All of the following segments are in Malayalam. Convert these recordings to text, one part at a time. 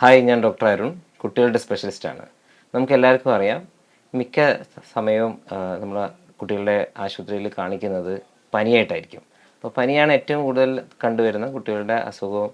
ഹായ് ഞാൻ ഡോക്ടർ അരുൺ കുട്ടികളുടെ സ്പെഷ്യലിസ്റ്റാണ് നമുക്ക് എല്ലാവർക്കും അറിയാം മിക്ക സമയവും നമ്മൾ കുട്ടികളുടെ ആശുപത്രിയിൽ കാണിക്കുന്നത് പനിയായിട്ടായിരിക്കും. അപ്പോൾ പനിയാണ് ഏറ്റവും കൂടുതൽ കണ്ടുവരുന്ന കുട്ടികളുടെ അസുഖവും.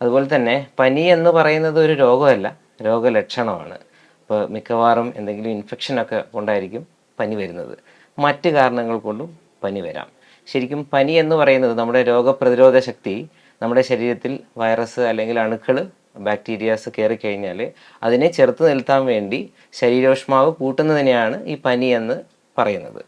അതുപോലെ തന്നെ പനി എന്ന് പറയുന്നത് ഒരു രോഗമല്ല രോഗലക്ഷണമാണ്. അപ്പോൾ മിക്കവാറും എന്തെങ്കിലും ഇൻഫെക്ഷനൊക്കെ കൊണ്ടായിരിക്കും പനി വരുന്നത്. മറ്റ് കാരണങ്ങൾ കൊണ്ടും പനി വരാം. ശരിക്കും പനി എന്ന് പറയുന്നത് നമ്മുടെ രോഗപ്രതിരോധ ശക്തി നമ്മുടെ ശരീരത്തിൽ വൈറസ് അല്ലെങ്കിൽ അണുക്കൾ ബാക്ടീരിയാസ് കയറി കഴിഞ്ഞാൽ അതിനെ ചെറുത്ത് നിൽത്താൻ വേണ്ടി ശരീരോഷ്മാവ് കൂട്ടുന്നതിനെയാണ് ഈ പനി എന്ന് പറയുന്നത്.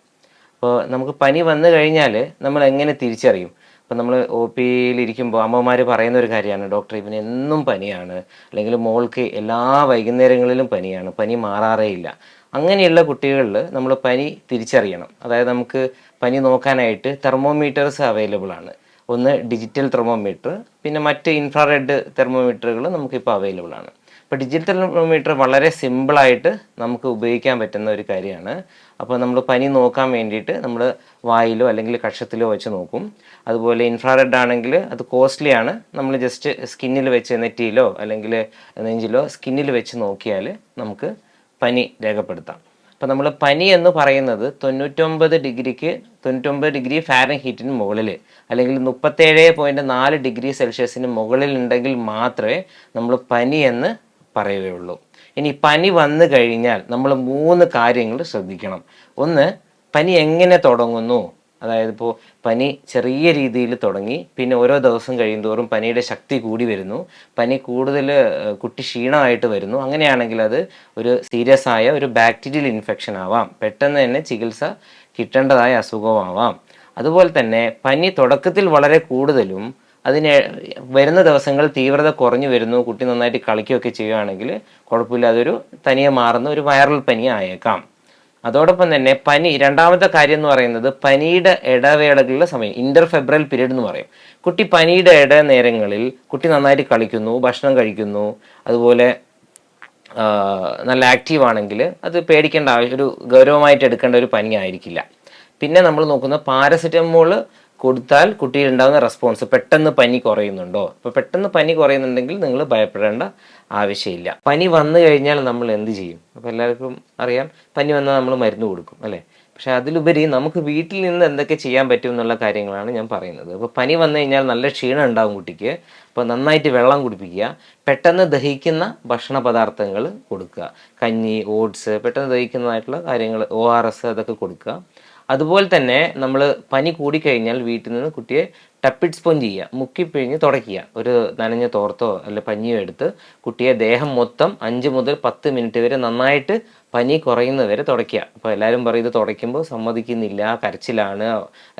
അപ്പോൾ നമുക്ക് പനി വന്നു കഴിഞ്ഞാൽ നമ്മൾ എങ്ങനെ തിരിച്ചറിയും? ഇപ്പം നമ്മൾ ഒ പിയിൽ ഇരിക്കുമ്പോൾ അമ്മമാർ പറയുന്ന ഒരു കാര്യമാണ് ഡോക്ടർ ഇവന് എന്നും പനിയാണ്. അല്ലെങ്കിൽ മോൾക്ക് എല്ലാ വൈകുന്നേരങ്ങളിലും പനിയാണ്. പനി മാറാറേ ഇല്ല. അങ്ങനെയുള്ള കുട്ടികളിൽ നമ്മൾ പനി തിരിച്ചറിയണം. അതായത് നമുക്ക് പനി നോക്കാനായിട്ട് തെർമോമീറ്റേഴ്സ് അവൈലബിൾ ആണ്. ഒന്ന് ഡിജിറ്റൽ തെർമോമീറ്റർ പിന്നെ മറ്റ് ഇൻഫ്രാറെഡ് തെർമോമീറ്ററുകൾ നമുക്കിപ്പോൾ അവൈലബിൾ ആണ്. അപ്പോൾ ഡിജിറ്റൽ തെർമോമീറ്റർ വളരെ സിമ്പിളായിട്ട് നമുക്ക് ഉപയോഗിക്കാൻ പറ്റുന്ന ഒരു കാര്യമാണ്. അപ്പോൾ നമ്മൾ പനി നോക്കാൻ വേണ്ടിയിട്ട് നമ്മൾ വായിലോ അല്ലെങ്കിൽ കക്ഷത്തിലോ വെച്ച് നോക്കും. അതുപോലെ ഇൻഫ്രാറെഡ് ആണെങ്കിൽ അത് കോസ്റ്റ്ലി ആണ്. നമ്മൾ ജസ്റ്റ് സ്കിന്നിൽ വെച്ച് നെറ്റിയിലോ അല്ലെങ്കിൽ നെഞ്ചിലോ സ്കിന്നിൽ വെച്ച് നോക്കിയാൽ നമുക്ക് പനി രേഖപ്പെടുത്താം. അപ്പോൾ നമ്മൾ പനി എന്ന് പറയുന്നത് തൊണ്ണൂറ്റൊമ്പത് ഡിഗ്രിക്ക് തൊണ്ണൂറ്റൊമ്പത് ഡിഗ്രി ഫാരൻ ഹീറ്റിന് മുകളിൽ അല്ലെങ്കിൽ മുപ്പത്തേഴ് പോയിന്റ് നാല് ഡിഗ്രി സെൽഷ്യസിന് മുകളിൽ ഉണ്ടെങ്കിൽ മാത്രമേ നമ്മൾ പനി എന്ന് പറയുകയുള്ളൂ. ഇനി പനി വന്നു കഴിഞ്ഞാൽ നമ്മൾ മൂന്ന് കാര്യങ്ങൾ ശ്രദ്ധിക്കണം. ഒന്ന് പനി എങ്ങനെ തുടങ്ങുന്നു? അതായത് ഇപ്പോൾ പനി ചെറിയ രീതിയിൽ തുടങ്ങി പിന്നെ ഓരോ ദിവസം കഴിയുന്തോറും പനിയുടെ ശക്തി കൂടി വരുന്നു. പനി കൂടുതൽ കുട്ടി ക്ഷീണമായിട്ട് വരുന്നു. അങ്ങനെയാണെങ്കിൽ അത് ഒരു സീരിയസ് ആയ ഒരു ബാക്ടീരിയൽ ഇൻഫെക്ഷൻ ആവാം. പെട്ടെന്ന് തന്നെ ചികിത്സ കിട്ടേണ്ടതായ അസുഖമാവാം. അതുപോലെ തന്നെ പനി തുടക്കത്തിൽ വളരെ കൂടുതലും അതിന് വരുന്ന ദിവസങ്ങൾ തീവ്രത കുറഞ്ഞു വരുന്നു. കുട്ടി നന്നായിട്ട് കളിക്കുകയൊക്കെ ചെയ്യുകയാണെങ്കിൽ കുഴപ്പമില്ല. അതൊരു തനിയെ മാറുന്ന ഒരു വൈറൽ പനി ആയേക്കാം. അതോടൊപ്പം തന്നെ പനി രണ്ടാമത്തെ കാര്യം എന്ന് പറയുന്നത് പനിയുടെ ഇടവേളകളിലെ സമയം ഇന്റർ ഫെബ്രൽ പീരീഡ് എന്ന് പറയും. കുട്ടി പനിയുടെ ഇട നേരങ്ങളിൽ കുട്ടി നന്നായിട്ട് കളിക്കുന്നു ഭക്ഷണം കഴിക്കുന്നു അതുപോലെ നല്ല ആക്റ്റീവ് ആണെങ്കിൽ അത് പേടിക്കേണ്ട ഒരു ഗൗരവമായിട്ട് എടുക്കേണ്ട ഒരു പനി ആയിരിക്കില്ല. പിന്നെ നമ്മൾ നോക്കുന്ന പാരസെറ്റമോൾ കൊടുത്താൽ കുട്ടിയിൽ ഉണ്ടാകുന്ന റെസ്പോൺസ് പെട്ടെന്ന് പനി കുറയുന്നുണ്ടോ? അപ്പോൾ പെട്ടെന്ന് പനി കുറയുന്നുണ്ടെങ്കിൽ നിങ്ങൾ ഭയപ്പെടേണ്ട ആവശ്യമില്ല. പനി വന്നു കഴിഞ്ഞാൽ നമ്മൾ എന്ത് ചെയ്യും? അപ്പോൾ എല്ലാവർക്കും അറിയാം പനി വന്നാൽ നമ്മൾ മരുന്ന് കൊടുക്കും അല്ലേ? പക്ഷെ അതിലുപരി നമുക്ക് വീട്ടിൽ നിന്ന് എന്തൊക്കെ ചെയ്യാൻ പറ്റും എന്നുള്ള കാര്യങ്ങളാണ് ഞാൻ പറയുന്നത്. അപ്പോൾ പനി വന്നു കഴിഞ്ഞാൽ നല്ല ക്ഷീണം ഉണ്ടാവും കുട്ടിക്ക്. അപ്പോൾ നന്നായിട്ട് വെള്ളം കുടിപ്പിക്കുക പെട്ടെന്ന് ദഹിക്കുന്ന ഭക്ഷണ പദാർത്ഥങ്ങൾ കൊടുക്കുക. കഞ്ഞി ഓട്സ് പെട്ടെന്ന് ദഹിക്കുന്നതായിട്ടുള്ള കാര്യങ്ങൾ ഒ ആർ എസ് അതൊക്കെ കൊടുക്കുക. അതുപോലെ തന്നെ നമ്മൾ പനി കൂടിക്കഴിഞ്ഞാൽ വീട്ടിൽ നിന്ന് കുട്ടിയെ ടപ്പിഡ് സ്പോഞ്ച് ചെയ്യുക മുക്കിപ്പിഴിഞ്ഞ് തുടയ്ക്കുക. ഒരു നനഞ്ഞ തോർത്തോ അല്ല പഞ്ഞിയോ എടുത്ത് കുട്ടിയെ ദേഹം മൊത്തം അഞ്ച് മുതൽ പത്ത് മിനിറ്റ് വരെ നന്നായിട്ട് പനി കുറയുന്നവരെ തുടയ്ക്കുക. അപ്പോൾ എല്ലാവരും പറയും ഇത് തുടയ്ക്കുമ്പോൾ സമ്മതിക്കുന്നില്ല കരച്ചിലാണ്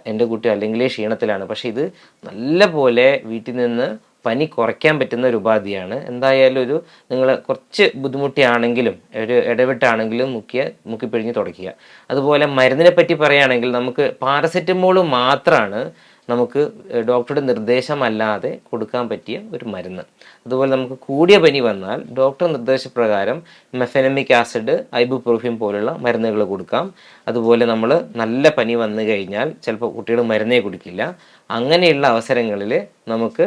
എന്റെ കുട്ടി അല്ലെങ്കിൽ ക്ഷീണത്തിലാണ്. പക്ഷേ ഇത് നല്ലപോലെ വീട്ടിൽ നിന്ന് പനി കുറയ്ക്കാൻ പറ്റുന്ന ഒരു ഉപാധിയാണ്. എന്തായാലും ഒരു നിങ്ങൾ കുറച്ച് ബുദ്ധിമുട്ടിയാണെങ്കിലും ഒരു ഇടവിട്ടാണെങ്കിലും മുക്കിയ മുക്കിപ്പിഴിഞ്ഞ് തുടയ്ക്കുക. അതുപോലെ മരുന്നിനെ പറ്റി പറയുകയാണെങ്കിൽ നമുക്ക് പാരസെറ്റമോൾ മാത്രമാണ് നമുക്ക് ഡോക്ടറുടെ നിർദ്ദേശമല്ലാതെ കൊടുക്കാൻ പറ്റിയ ഒരു മരുന്ന്. അതുപോലെ നമുക്ക് കൂടിയ പനി വന്നാൽ ഡോക്ടർ നിർദ്ദേശപ്രകാരം മെഫെനമിക് ആസിഡ് ഐബുപ്രോഫിൻ പോലുള്ള മരുന്നുകൾ കൊടുക്കാം. അതുപോലെ നമ്മൾ നല്ല പനി വന്നു കഴിഞ്ഞാൽ ചിലപ്പോൾ കുട്ടികൾ മരുന്നേ കുടിക്കില്ല. അങ്ങനെയുള്ള അവസരങ്ങളിൽ നമുക്ക്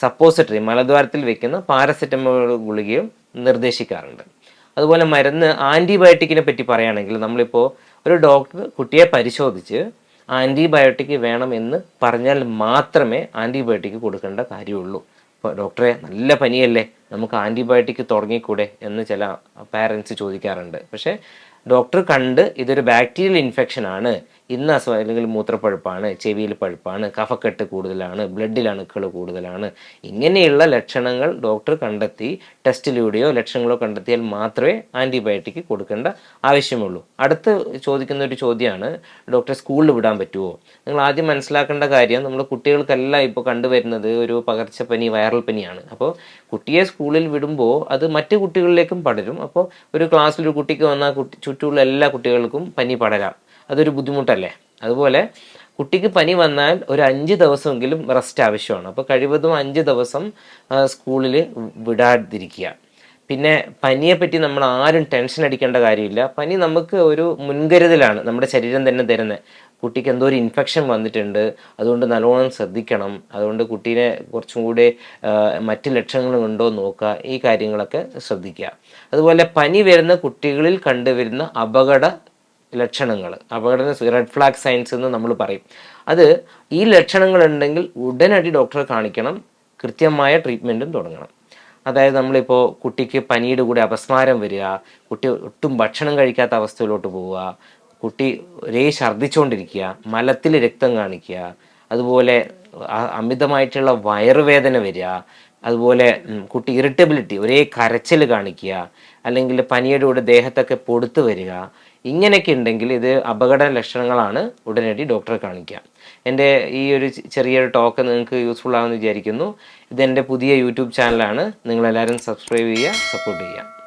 സപ്പോസിറ്ററി മലദ്വാരത്തിൽ വെക്കുന്ന പാരസെറ്റമോൾ ഗുളികയും നിർദ്ദേശിക്കാറുണ്ട്. അതുപോലെ മരുന്ന് ആന്റിബയോട്ടിക്കിനെ പറ്റി പറയുകയാണെങ്കിൽ നമ്മളിപ്പോൾ ഒരു ഡോക്ടർ കുട്ടിയെ പരിശോധിച്ച് ആന്റിബയോട്ടിക് വേണമെന്ന് പറഞ്ഞാൽ മാത്രമേ ആന്റിബയോട്ടിക് കൊടുക്കേണ്ട കാര്യമുള്ളൂ. ഇപ്പോൾ ഡോക്ടറെ നല്ല പനിയല്ലേ? നമുക്ക് ആന്റിബയോട്ടിക് തുടങ്ങിക്കൂടെ എന്ന് ചില പാരൻസ് ചോദിക്കാറുണ്ട്. പക്ഷേ ഡോക്ടർ കണ്ട് ഇതൊരു ബാക്ടീരിയൽ ഇൻഫെക്ഷൻ ആണ്. ഇന്ന അസുഖം അല്ലെങ്കിൽ മൂത്രപ്പഴുപ്പാണ് ചെവിയിൽ പഴുപ്പാണ് കഫക്കെട്ട് കൂടുതലാണ് ബ്ലഡിൽ അണുക്കൾ കൂടുതലാണ്. ഇങ്ങനെയുള്ള ലക്ഷണങ്ങൾ ഡോക്ടർ കണ്ടെത്തി ടെസ്റ്റിലൂടെയോ ലക്ഷണങ്ങളോ കണ്ടെത്തിയാൽ മാത്രമേ ആന്റിബയോട്ടിക് കൊടുക്കേണ്ട ആവശ്യമുള്ളൂ. അടുത്ത് ചോദിക്കുന്ന ഒരു ചോദ്യമാണ് ഡോക്ടറെ സ്കൂളിൽ വിടാൻ പറ്റുമോ നിങ്ങൾ ആദ്യം മനസ്സിലാക്കേണ്ട കാര്യം നമ്മൾ കുട്ടികൾക്കെല്ലാം ഇപ്പോൾ കണ്ടുവരുന്നത് ഒരു പകർച്ചപ്പനി വൈറൽ പനിയാണ്. അപ്പോൾ കുട്ടിയെ സ്കൂളിൽ വിടുമ്പോൾ അത് മറ്റു കുട്ടികളിലേക്കും പടരും. അപ്പോൾ ഒരു ക്ലാസ്സിൽ ഒരു കുട്ടിക്ക് വന്നാൽ കുട്ടി ചുറ്റുമുള്ള എല്ലാ കുട്ടികൾക്കും പനി പടരാം. അതൊരു ബുദ്ധിമുട്ടല്ലേ? അതുപോലെ കുട്ടിക്ക് പനി വന്നാൽ ഒരു അഞ്ച് ദിവസമെങ്കിലും റെസ്റ്റ് ആവശ്യമാണ്. അപ്പോൾ കഴിവതും അഞ്ച് ദിവസം സ്കൂളിൽ വിടാതിരിക്കുക. പിന്നെ പനിയെ പറ്റി നമ്മൾ ആരും ടെൻഷൻ അടിക്കേണ്ട കാര്യമില്ല. പനി നമുക്ക് ഒരു മുൻകരുതലാണ് നമ്മുടെ ശരീരം തന്നെ തരുന്നത്. കുട്ടിക്ക് എന്തോ ഒരു ഇൻഫെക്ഷൻ വന്നിട്ടുണ്ട്. അതുകൊണ്ട് നല്ലോണം ശ്രദ്ധിക്കണം. അതുകൊണ്ട് കുട്ടീനെ കുറച്ചും കൂടി മറ്റ് ലക്ഷണങ്ങളും ഉണ്ടോ നോക്കുക. ഈ കാര്യങ്ങളൊക്കെ ശ്രദ്ധിക്കുക. അതുപോലെ പനി വരുന്ന കുട്ടികളിൽ കണ്ടുവരുന്ന അപകട ലക്ഷണങ്ങൾ. അപകട റെഡ് ഫ്ലാഗ് സയൻസ് എന്ന് നമ്മൾ പറയും. അത് ഈ ലക്ഷണങ്ങൾ ഉണ്ടെങ്കിൽ ഉടനടി ഡോക്ടറെ കാണിക്കണം. കൃത്യമായ ട്രീറ്റ്മെന്റും തുടങ്ങണം. അതായത് നമ്മളിപ്പോൾ കുട്ടിക്ക് പനിയുടെ കൂടെ അപസ്മാരം വരിക കുട്ടി ഒട്ടും ഭക്ഷണം കഴിക്കാത്ത അവസ്ഥയിലോട്ട് പോവുക കുട്ടി ഒരേ ഛർദ്ദിച്ചുകൊണ്ടിരിക്കുക മലത്തിൽ രക്തം കാണിക്കുക അതുപോലെ അമിതമായിട്ടുള്ള വയറുവേദന വരിക അതുപോലെ കുട്ടി ഇറിറ്റബിലിറ്റി ഒരേ കരച്ചിൽ കാണിക്കുക അല്ലെങ്കിൽ പനിയുടെ കൂടെ ദേഹത്തൊക്കെ പൊടുത്ത് വരിക ഇങ്ങനെയൊക്കെ ഉണ്ടെങ്കിൽ ഇത് അപകട ലക്ഷണങ്ങളാണ് ഉടനടി ഡോക്ടറെ കാണിക്കുക. എന്റെ ഈ ഒരു ചെറിയൊരു ടോക്ക് നിങ്ങൾക്ക് യൂസ്ഫുൾ ആണെന്ന് വിചാരിക്കുന്നു. ഇതെന്റെ പുതിയ യൂട്യൂബ് ചാനലാണ് നിങ്ങളെല്ലാവരും സബ്സ്ക്രൈബ് ചെയ്യുക സപ്പോർട്ട് ചെയ്യുക.